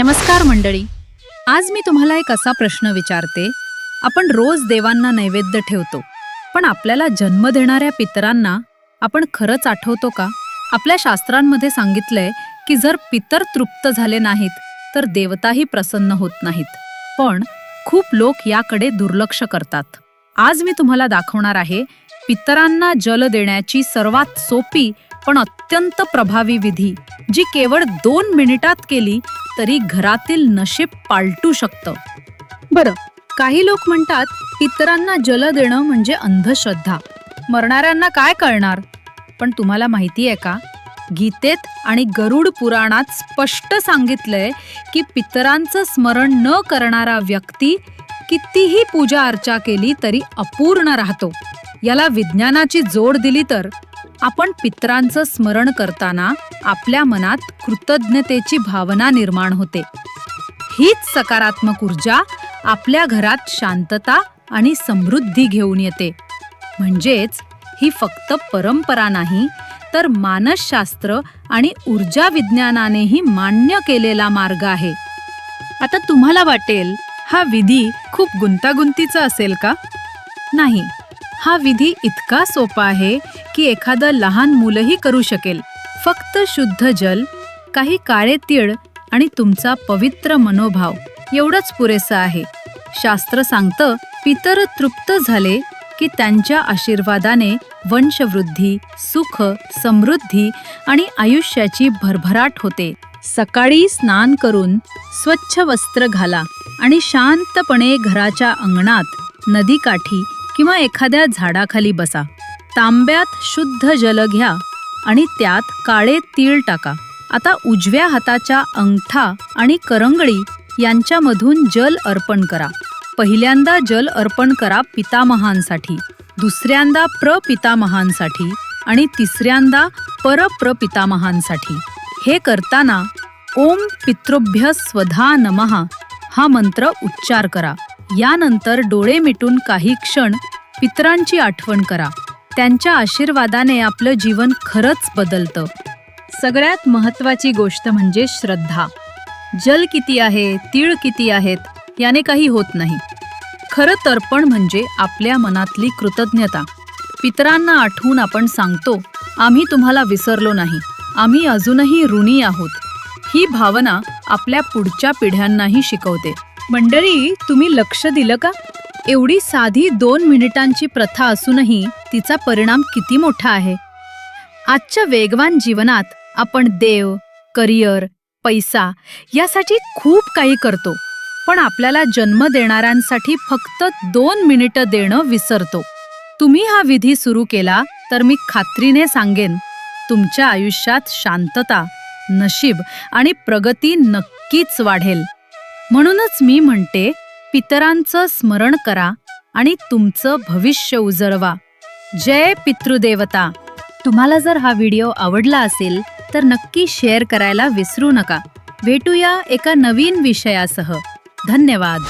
नमस्कार मंडळी. आज मी तुम्हाला एक असा प्रश्न विचारते. आपण रोज देवांना नैवेद्य ठेवतो पण आपल्याला जन्म देणाऱ्या पितरांना आपण खरंच आठवतो का? आपल्या शास्त्रांमध्ये सांगितलंय की जर पितर तृप्त झाले नाहीत तर देवताही प्रसन्न होत नाहीत. पण खूप लोक याकडे दुर्लक्ष करतात. आज मी तुम्हाला दाखवणार आहे पितरांना जल देण्याची सर्वात सोपी पण अत्यंत प्रभावी विधी जी केवळ दोन मिनिटात केली तरी घरातील नशीब पालटू शकतं. बरं. काही लोक म्हणतात पितरांना जल देणं म्हणजे अंधश्रद्धा. मरणाऱ्यांना काय कळणार? पण तुम्हाला माहिती आहे का? गीतेत आणि गरुड पुराणात स्पष्ट सांगितलंय की पितरांचं स्मरण न करणारा व्यक्ती कितीही पूजा अर्चा केली तरी अपूर्ण राहतो. याला विज्ञानाची जोड दिली तर आपण पितरांचं स्मरण करताना आपल्या मनात कृतज्ञतेची भावना निर्माण होते. हीच सकारात्मक ऊर्जा आपल्या घरात शांतता आणि समृद्धी घेऊन येते. म्हणजेच ही फक्त परंपरा नाही तर मानसशास्त्र आणि ऊर्जा विज्ञानानेही मान्य केलेला मार्ग आहे. आता तुम्हाला वाटेल हा विधी खूप गुंतागुंतीचा असेल का? नाही. हा विधी इतका सोपा आहे की एखादं लहान मुलंही करू शकेल. फक्त शुद्ध जल काही काळे तीळ आणि तुमचा पवित्र मनोभाव एवढंच पुरेसं आहे. शास्त्र सांगतं पितर तृप्त झाले की त्यांच्या आशीर्वादाने वंशवृद्धी सुख समृद्धी आणि आयुष्याची भरभराट होते. सकाळी स्नान करून स्वच्छ वस्त्र घाला आणि शांतपणे घराच्या अंगणात नदीकाठी किंवा एखाद्या झाडाखाली बसा. तांब्यात शुद्ध जल घ्या आणि त्यात काळे तीळ टाका. आता उजव्या हाताच्या अंगठा आणि करंगळी यांच्यामधून जल अर्पण करा. पहिल्यांदा जल अर्पण करा पितामहांसाठी दुसऱ्यांदा प्रपितामहांसाठी आणि तिसऱ्यांदा परप्रपितामहांसाठी. हे करताना ओम पितृभ्य स्वधा नमहा हा मंत्र उच्चार करा. यानंतर डोळे मिटून काही क्षण पितरांची आठवण करा. त्यांच्या आशीर्वादाने आपलं जीवन खरंच बदलतं. सगळ्यात महत्त्वाची गोष्ट म्हणजे श्रद्धा. जल किती आहे तीळ किती आहेत याने काही होत नाही. खरं तर्पण म्हणजे आपल्या मनातली कृतज्ञता. पितरांना आठवून आपण सांगतो आम्ही तुम्हाला विसरलो नाही. आम्ही अजूनही ऋणी आहोत. ही भावना आपल्या पुढच्या पिढ्यांनाही शिकवते. मंडळी तुम्ही लक्ष दिलं का? एवढी साधी दोन मिनिटांची प्रथा असूनही तिचा परिणाम किती मोठा आहे? आजच्या वेगवान जीवनात आपण देव करिअर पैसा यासाठी खूप काही करतो पण आपल्याला जन्म देणाऱ्यांसाठी फक्त दोन मिनिटं देणं विसरतो. तुम्ही हा विधी सुरू केला तर मी खात्रीने सांगेन तुमच्या आयुष्यात शांतता नशीब आणि प्रगती नक्कीच वाढेल. म्हणूनच मी म्हणते पितरांचं स्मरण करा आणि तुमचं भविष्य उजळवा. जय पितृदेवता. तुम्हाला जर हा व्हिडिओ आवडला असेल तर नक्की शेअर करायला विसरू नका. भेटूया एका नवीन विषयासह. धन्यवाद.